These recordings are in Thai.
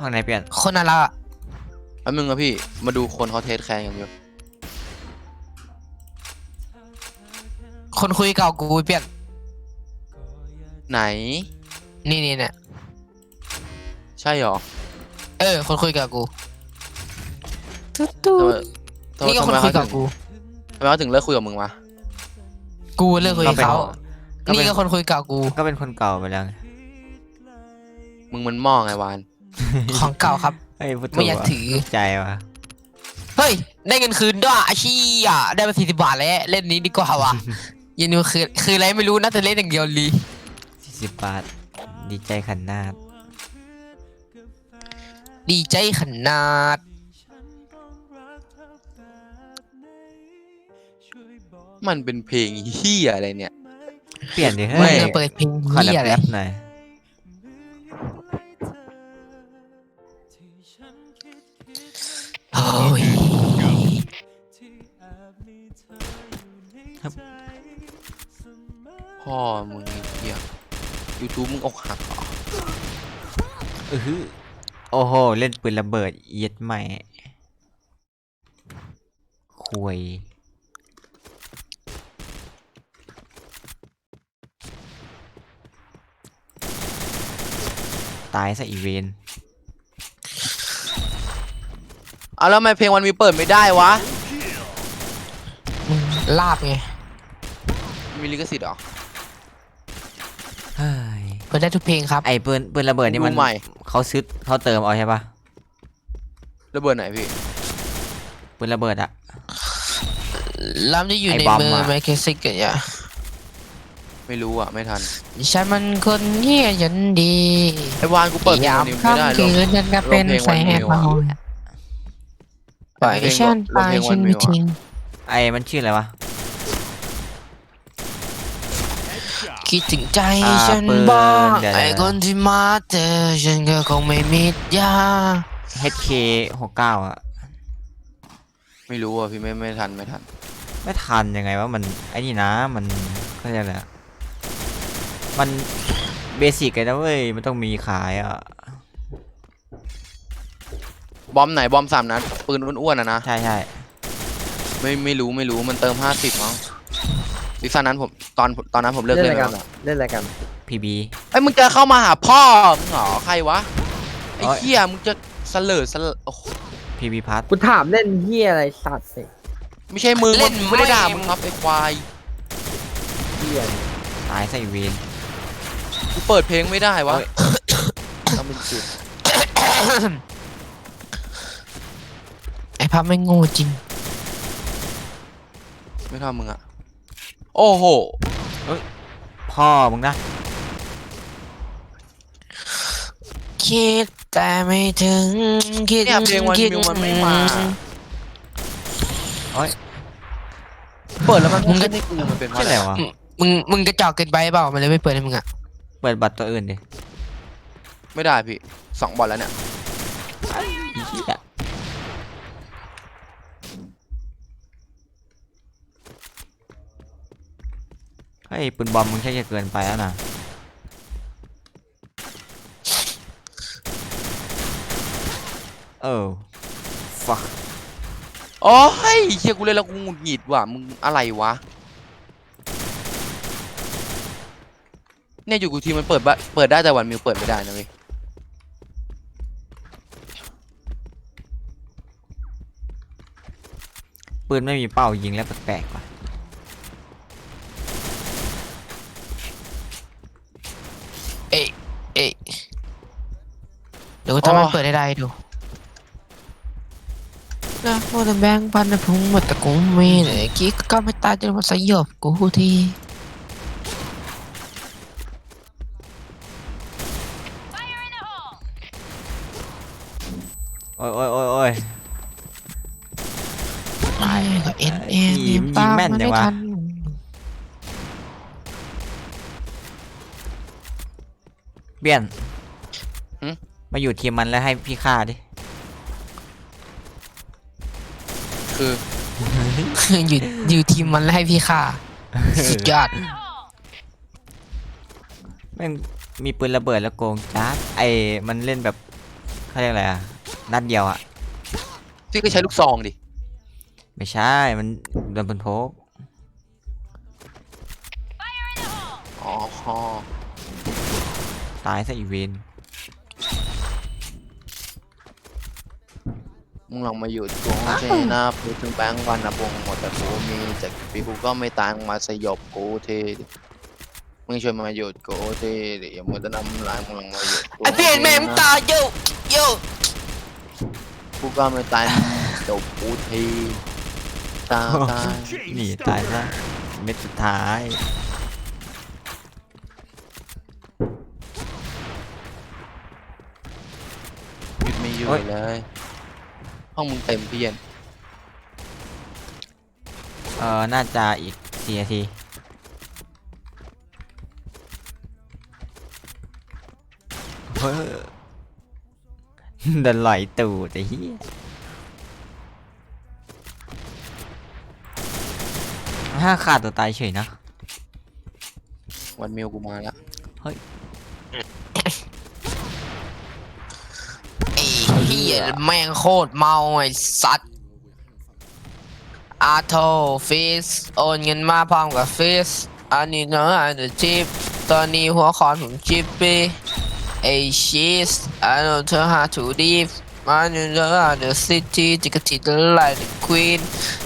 ห้องไหนเปลี่ยน คนน่ารักอะแป๊บนึงนะพี่ มาดูคนเขาเทสแคนกันอยู่คนคุยเก่ากูเปลี่ยน ไหน นี่นี่เนี่ย ใช่หรอเออ คนคุยกับกูทำไมทำไมนี่ก็ทำคนไมคุเขายถึกับงกู ทำไมเขาถึงเลิกคุยกับมึงวะ กูเลิกคุยกับเขาก็เป็น นี่ก็คนคุยกับกู ก็เป็นคนเก่าไปแล้วไงมึงมันหม้อไงวาน ของเก่าครับเอ้ยพูดถูไม่อยากว่ะถือ ใจว่ะเฮ้ย ได้เงินคืนด้วยอาชีอะได้มาสี่สิบบาทแล้ว เล่นนี้ดีกว่าว่ะยันนี้คือคืออะไรไม่รู้น่าจะเล่นอย่างเดียวลีสี่สิบบาท ดีใจขันนาดดีใจขนาด มันเป็นเพลงเฮียอะไรเนี่ย เปลี่ยนดิมึเฮ้งยจะเปิดเพลงขอเฮียอะไรแรปๆหน่อย โอ้ยพ่อมึงไอ้เฮียยูทูบมึงอกหักเหรออือหือโอ้โห เล่นปืนระเบิดเย็ดใหม่คุยตายซะอีเวน เอาแล้วทำไมเพลงวันมีเปิดไม่ได้วะมึงลาบไงมีลิขสิทธิ์เหรอ เฮ้ยเปิดได้ทุกเพลงครับไอ้ปืนปืนระเบิดนี่มันดูใหม่ เขาซื้อเขาเติมเอาใช่ปะระเบิดไหนพี่ ปืนระเบิดอะลำที่อยู่ไอ้ในบอมมืออะ ไมเคิลซิกอะอย่าไม่รู้อะ ไม่ทัน ฉันมันคนเฮียยันดีไอ้วานกูเปิดเพลงยาวัมนนี้ไม่ได้ค่ำหรคือกนนั้นก็เป็นแสงเมา ปล่อยฉันไปฉันไม่ทิ้งไอ้มันชื่ออะไรวะ คิดถึงใจอ่าฉันปืนบ้างเดี๋ยว ไอ้ๆคนที่มาเจอฉันก็คงไม่มิดยา HK หกเก้าอะไม่รู้อะพี่ไม่ไม่ทันไม่ทันไม่ทันยังไงว่ามันไอ้นี่นะมันเขาเรียกอะไรอะมันเบสิกเลยนะเว้ยมันต้องมีขายอะ บอมไหนบอมสามนัดปืนอ้วนๆอะนะ ใช่ใช่ไม่ไม่รู้ไม่รู้มันเติมห้าสิบมั้งซีซั่นนั้นผมตอนตอนนั้นผมเลิกเล่นเล่อะนไรแล้กันวเล่นอะไรกันพีบี ไอ้ยมึงจะเข้ามาหาพ่อมึงเหรอใครวะไอ้โอ๊ยเหี้ยมึงจะเสลอเสลอโอ้โหพีบีพัทกูถามเล่นเฮียอะไรสัตว์สิไม่ใช่มึงมันไม่ได้ด่ามึงครับไอ้ควายเฮียตายใส่เวน กูเปิดเพลงไม่ได้วะโอ๊ยต้องเป็นจุด ไอ้พับไม่โง่จริง ไม่เท่ามึงอะโอ้โหพ่อมึงนะ คิดแต่ไม่ถึง คิดเนี่ยเพลงวันคิดมิวมันไม่มาโอ้ยเปิดแล้วมันไม่ขึ้นให้กูมันเป็นเพราะชื่ออะไรอะไรวะ มึงมึงกระจอกเกินไปเปล่ามันเลยไม่เปิดให้มึงอะเปิดบัตรตัวอื่นดิไม่ได้พี่สองบอลแล้วเนี่ยอีเหี้ย เฮ้ยปืนบอมมึงใช่จะเกินไปแล้วนะเออ fuck โอ้ยเฮียกูเล่นแล้วกูหงุดหงิดว่ะมึงอะไรวะ เนี่ยอยู่กูทีมันเปิดบะเปิดได้แต่วันมิวเปิดไม่ได้นะเว้ยปืนไม่มีเป้ายิงแล้วแปลกๆว่ะ ยวกูทำให้เปิดให้ได้ดูนะโมเดลแบงค์พันธุ์พุงมาตะกุมมีเลยกิ๊กก็ไม่ตายจนมันสยบกูทีโอ้ยโอ้ยโอ้ยโอ้ย ไอ้ก็เอ็นเอ็นยิงตามแม่นมันจัไม่งวะ ทันเบี้ยน มาอยู่ทีมมันแล้วให้พี่ฆ่าดิ คือ อยู่อยู่ทีมมันแล้วให้พี่ฆ่าสุดยอดแม่งมีปืนระเบิดแล้วโกงจ้าดไอ้มันเล่นแบบเขาเรียกอะไรอะนัดเดียวอะพี่ก็ใช้ลูกซองดิ ไม่ใช่มันโดนบนโพกอ๋อ ตายซะอีเวน มึงลองมาอยู่ตรงเจนะพูดถึงแบงค์วันนะบงหมดแต่กูมีจากปีกูก็ไม่ตายมึงมาสยบกูทีมึงช่วยมาหยุดกูทีดิอย่ามัวแต่นำลายมึงลองมาหยุดไอเพี้ยนแม่งตายโยโยกูก็ไม่ตายจบกูทีตายตายหนีตายซะเม็ดสุดท้ายหยุดไม่อยู่เลย ห้องมึงเต็มเพี้ยนเออน่าจะอีกสี่นาทีเฮ้ยเดินไหลตูดไอ้เหี้ยห้าขาดตัวตายเฉยนะ วันมิวกูมาแล้วไอ้ เหี้ยแม่งโคตรเมาไอ้สัตว์อาโทฟิสโอนเงินมาพร้อมกับฟิสอันนี้เนอะอันนี้จิบตอนนี้หัวคอนผมจิบไปไอ้ชีสอันนี้เธอหาถูดีฟอันนี้เธอหาเดอะซิตี้จิกจิตไลท์ควีน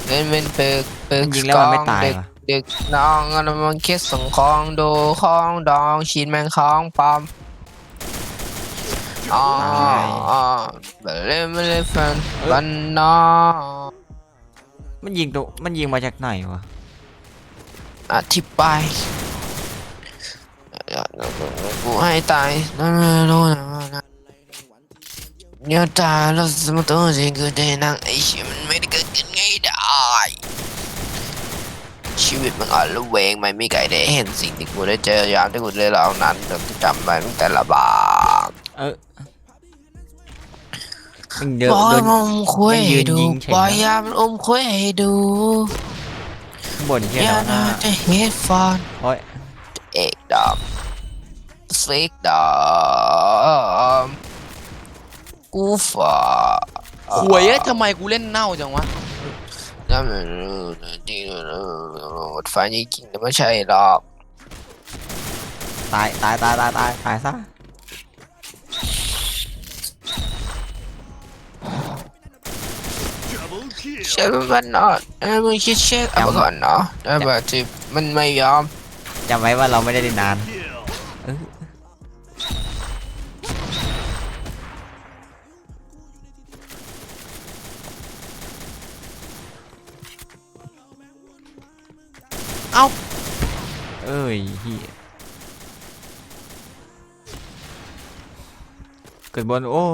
เล่นเป็นเปิกเปิกยิงแล้วมันไม่ตายเด็กว่ะเด็กน้องอันนั้นมันคิดส่งของดูของดองชินแมงของปลอม อ๋ออ๋อเลเล่ไม่เล่แฟนบันนอมันยิงตัวมันยิงมาจากไหนวะอธิบายกูให้ตายนั่นไม่รู้นะนะเนี่ยตายแล้วสมมติว่าจริงคือได้นั่งไอ้ชีมันไม่ได้เกิดขึ้นง่ายได้ชีวิตมันอ่อนระเวงไม่มีใครได้เห็นสิ่งที่กูได้เจอยางที่กูได้เล่านั้นแต่กูจำไว้ตั้งแต่ละบาท เออมันเดินบอยเดิน มันอมคุยมันยืให้นดูยิงเฉยนะบอยยามันอมคุยให้ดูข้างบนเฮียอย่าแล้วน่านะจะเฮ็ดฟันโอ้ยเอกดอมซิกดอมกูฝาหวยเอ้ยทำไมกูเล่นเน่าจังวะนั่นมันจริงหมดไฟจริงๆแต่ไม่ใช่หรอกตายตายตายตายตายตายซะ ใช่มันนอนเอ้ยมึงคิดเช็ดเอาไปก่อนเนาะแต่แบบที่มันไม่ยอมจำไว้ว่าเราไม่ได้เล่นนานเออเอ้า เอ้ยเฮียเกิดบนโอ้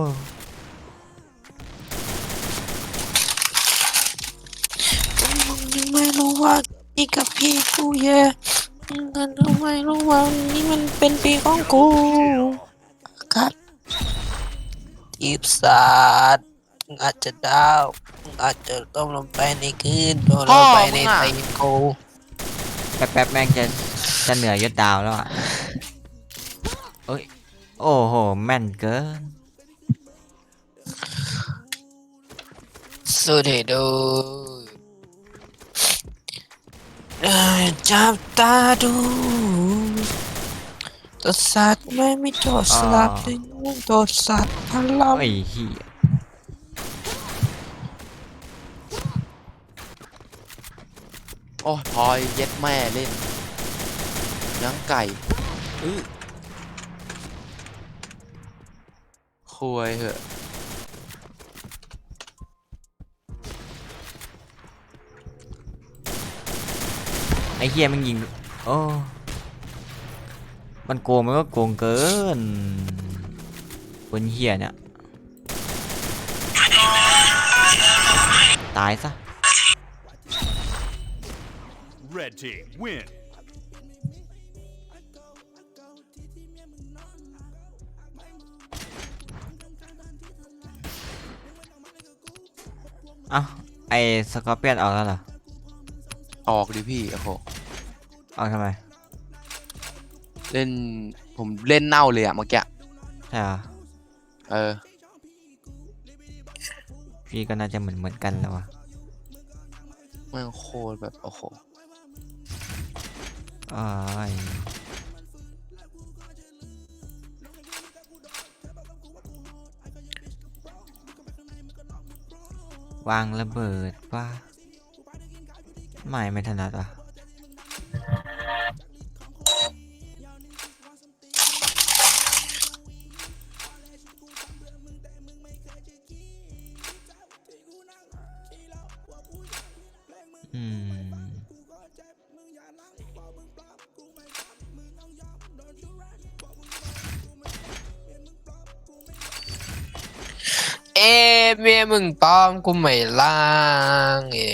นี่กับพี่กูแย่มึงก็ยังไม่รู้ว่านี่มันเป็นปีของกูครับจีบสาดมึงอาจจะดาวมึงอาจจะต้องลงไปในคืนโดนลงไปในไทยกูแป๊บแป๊บแม่งจะจะเหนือยศดาวแล้วอะเอ้ยโอ้โหแม่นเกินสุดให้ดูเอ้ย จับตาดูตัวสัตว์ไม่มีตัวสลับดึงตัวสัตว์พลังไอ้เฮียโอ้ยพลอยเย็ดแม่เล่นยังไก่อื้อคุยเหอะ อ้เฮียมันยิงโอ้มันโกงมันก็โกงเกินบนเฮียเนี่ยตายซะ Red team win. เอ้าไอ้สกอร์เปียนออกแล้วเหรอ ออกดิพี่โอ้โห ออกทำไมเล่นผมเล่นเน่าเลยอะเมื่อกี้ใช่เหรอเออ พี่ก็น่าจะเหมือนเหมือนกันแล้ววะแม่งโคตรแบบ โอ้โห อ้าย วางระเบิดว่าไม่ไม่ถนัดอะ มียมึงตอมกูไม่ล้างเอ้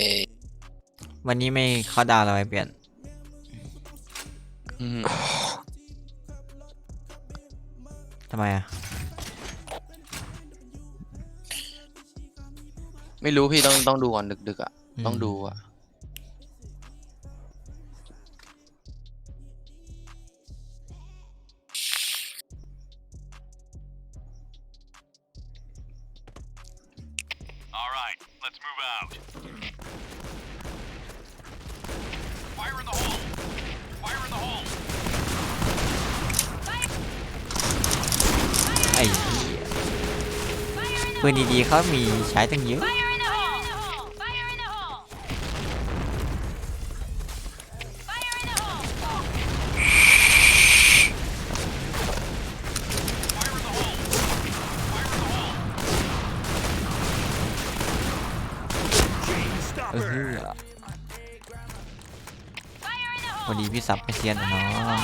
วันนี้ไม่เข้าดาวน์เราไปเปลี่ยน อืมทำไมอะ ไม่รู้พี่ต้องต้องดูก่อนดึกๆอะ ต้องดูอะ ดีเขามีใช้ตั้งเยอะพอดีพี่สับไปเซียนเนาะ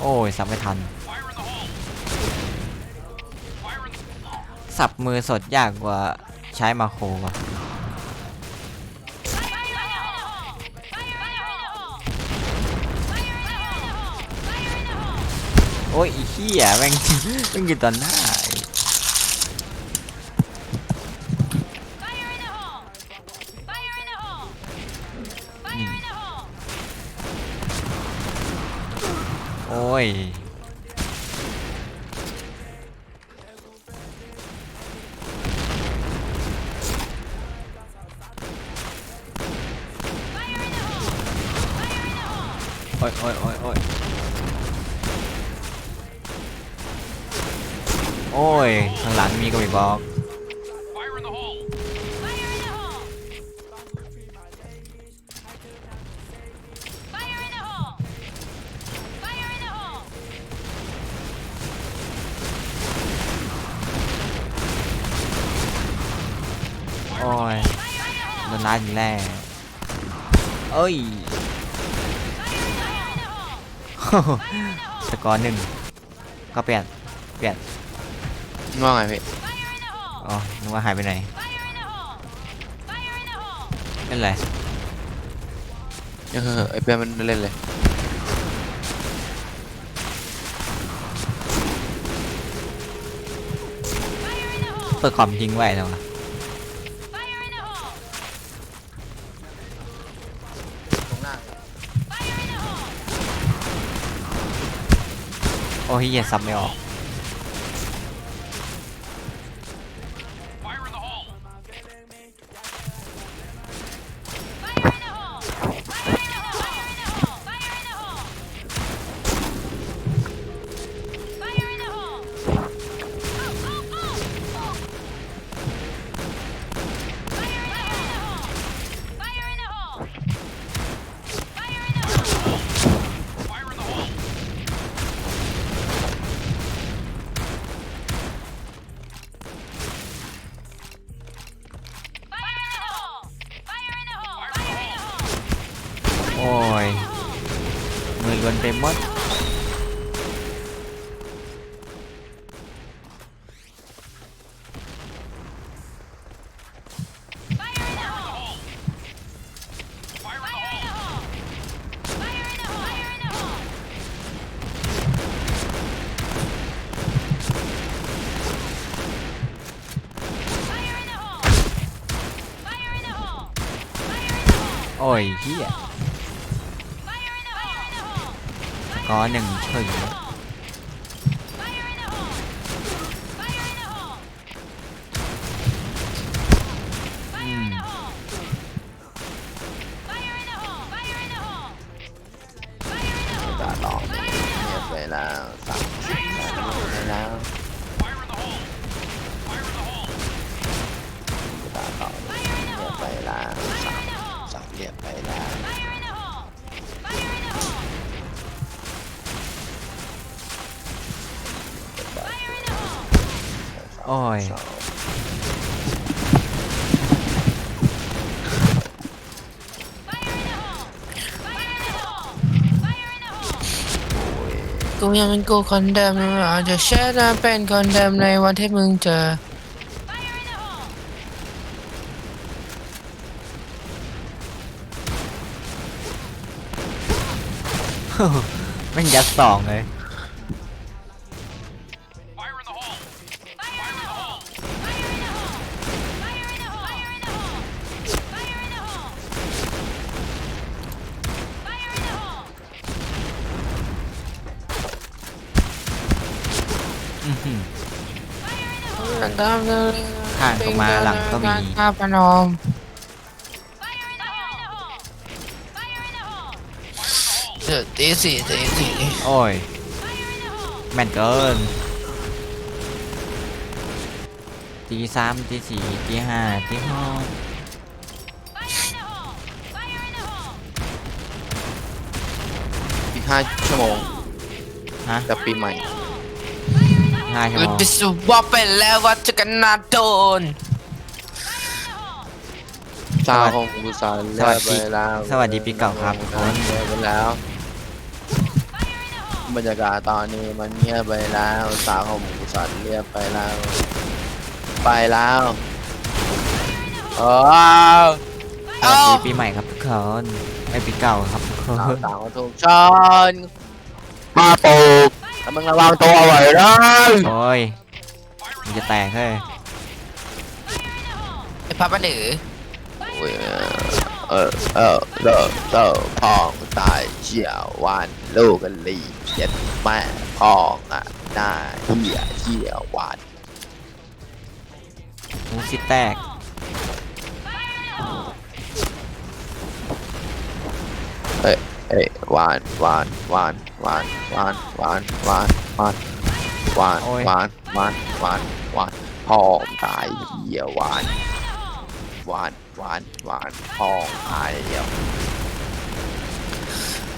โอ้ยสับไม่ทัน สับมือสดยากกว่าใช้มาโครว่ะโอ้ยเฮียแม่งแม่งอยู่ตอนหน้าโอ้ย โอ้ยโอ้ยโอ้ยโอ้ยโอ้ยข้างหลังมีก็ไม่บอก Fire in the hole! Fire in the hole! Fire in the hole! Fire in the hole! โอ้ยโดนนัดอีกแล้วเอ้ย สกอร์หนึ่งก็เปลี่ยนเปลี่ยนว่าไงพี่อ๋อนึกว่าหายไปไหน Fire in the hole! Fire in the hole! เป็นไรเออไอเปียมันเล่นเลยเปิดคอมทิ้งไว้แล้ววะ อ้ยเหี้ยซับไม่ออก มือล้วนไอหนึ่งถึง the hole! กูยังเป็นกูคนเดิมไม่อาจจะเชื่อนะเป็นคนเดิมในวันที่มึงเจอ Fire in the hole! แม่งยัดสองเลย อื้อหือข้างตรงมาหลังก็มีข้าพนม Fire in the hole! Fire in the hole! เดือดตีสี่ตีสี่โอ้ย Fire in the hole! แม่นเกินตีสามตีสี่ตีห้าตีหก Fire in the hole! Fire in the hole! อีกห้าชั่วโมงฮะ จะปีใหม่ ห้าชั่วหยุโมดงพิสูจน์ว่าเป็นแล้วว่าจะกันนาโดนซาวของกูสารเลือกไปแล้วสวัสดีปีเก่าครับทุกคน เลือกไปแล้ว บรรยากาศตอนนี้มันเงียบไปแล้วสาวของกูสาเรียบไปแล้ว ไปแล้วเออสวัสดีปีใหม่ครับทุกคนไอปีเก่าครับทุกคสาวนสาวถูกชนมาปลูก แล้วมึงระวังตัวไว้นะโอ้ยมันจะแตกเฮ้ยไอ้พับปะหนือโอ้ยเออเออเลิกเลิกพองตายเชี่ยววันลูกกันลีเย็ดแม่พองอะหน้าเหี้ยเชี่ยววันมูสิแตกเอ้ยเอ้ยวานวานวาน วานวานวานวานวานวานโอ้ยวานวานวานวานพองตายเหี้ยวานวานวานวานพองตายเหี้ยว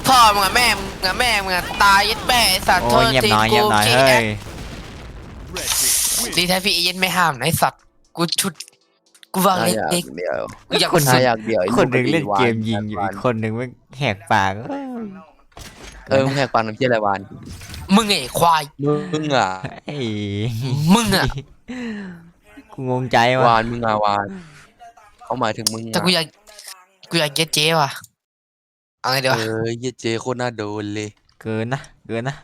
พ่อมึงอะแม่มึงอะแม่มึงอะตายยัดแม่ไอ้สัตว์โทโอ้ยษเงียบทีน้อยกูเงียบน้อยขี้เฮ้แอย Red team win! ดีแท้พี่เอเย็นไม่ห้ามนะไอ้สัตว์กูชุดกูวางถ้าเล็กอยากเดียวๆกูอยากคนสุถ้าดอยากเดียวไอ้คนหนึ่งลูเล่นวาเกมยิงอยู่วาอีกคนหนึ่งไม่งแหกปากเอ้ย เออมึงแหกปากน้ำเชี่ยอะไรวานมึงไอ้ควาย มึงอะไอ้มึงอะกูงงใจว่ะวานมึงอะวานเขาหมายถึงมึงแต่อะกูอยากกูอยากเย็ดเจ๊ว่ะเอาไงดีวะเออเหี้ยเจโคตรน่าโดนเลย เกินนะ เกินนะ